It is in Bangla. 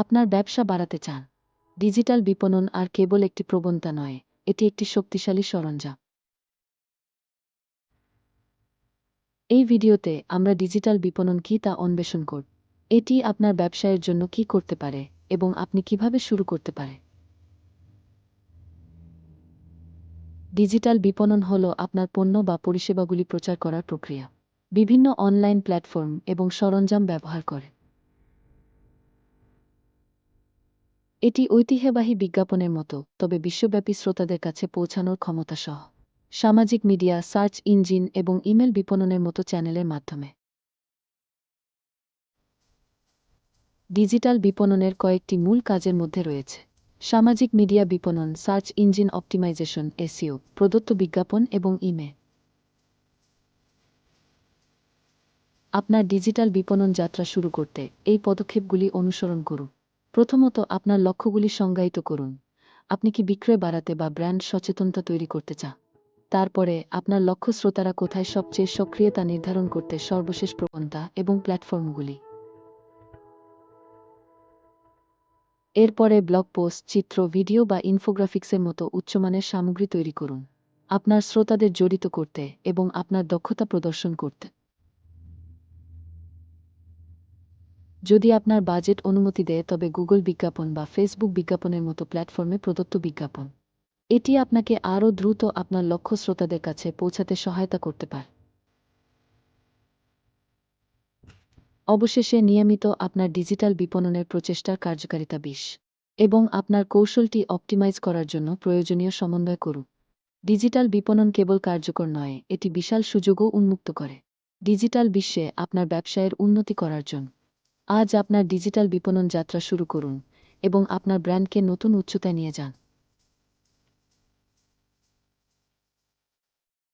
আপনার ব্যবসা বাড়াতে চান। ডিজিটাল বিপণন আর কেবল একটি প্রবণতা নয়, এটি একটি শক্তিশালী সরঞ্জাম। এই ভিডিওতে আমরা ডিজিটাল বিপণন কী তা অন্বেষণ করব এটি আপনার ব্যবসায়ের জন্য কি করতে পারে এবং আপনি কীভাবে শুরু করতে পারে। ডিজিটাল বিপণন হল আপনার পণ্য বা পরিষেবাগুলি প্রচার করার প্রক্রিয়া। বিভিন্ন অনলাইন প্ল্যাটফর্ম এবং সরঞ্জাম ব্যবহার করে। এটি ঐতিহ্যবাহী বিজ্ঞাপনের মতো, তবে বিশ্বব্যাপী শ্রোতাদের কাছে পৌঁছানোর ক্ষমতা সহ সামাজিক মিডিয়া, সার্চ ইঞ্জিন এবং ইমেল বিপণনের মতো চ্যানেলের মাধ্যমে। ডিজিটাল বিপণনের কয়েকটি মূল কাজের মধ্যে রয়েছে। সামাজিক মিডিয়া বিপণন, সার্চ ইঞ্জিন অপটিমাইজেশন এসিও প্রদত্ত বিজ্ঞাপন এবং ইমে আপনার ডিজিটাল বিপণন যাত্রা শুরু করতে এই পদক্ষেপগুলি অনুসরণ করুন। প্রথমত আপনার লক্ষ্যগুলি সংজ্ঞায়িত করুন। আপনি কি বিক্রয় বাড়াতে বা ব্র্যান্ড সচেতনতা তৈরি করতে চান? তারপরে, আপনার লক্ষ্য শ্রোতারা কোথায় সবচেয়ে সক্রিয়তা নির্ধারণ করতে সর্বশেষ প্রবণতা এবং প্ল্যাটফর্মগুলি। এরপরে, ব্লগ পোস্ট, চিত্র, ভিডিও বা ইনফোগ্রাফিক্সের মতো উচ্চমানের সামগ্রী তৈরি করুন। আপনার শ্রোতাদের জড়িত করতে এবং আপনার দক্ষতা প্রদর্শন করতে। যদি আপনার বাজেট অনুমতি দেয়, তবে গুগল বিজ্ঞাপন বা ফেসবুক বিজ্ঞাপনের মতো প্ল্যাটফর্মে প্রদত্ত বিজ্ঞাপন। এটি আপনাকে আরও দ্রুত আপনার লক্ষ্য শ্রোতাদের কাছে পৌঁছাতে সহায়তা করতে পারে। অবশেষে নিয়মিত আপনার ডিজিটাল বিপণনের প্রচেষ্টার কার্যকারিতা বিশ। এবং আপনার কৌশলটি অপটিমাইজ করার জন্য প্রয়োজনীয় সমন্বয় করুন। ডিজিটাল বিপণন কেবল কার্যকর নয়, এটি বিশাল সুযোগও উন্মুক্ত করে। ডিজিটাল বিশ্বে আপনার ব্যবসায়ের উন্নতি করার জন্য। আজ আপনার ডিজিটাল বিপণন যাত্রা শুরু করুন এবং আপনার ব্র্যান্ডকে নতুন উচ্চতায় নিয়ে যান।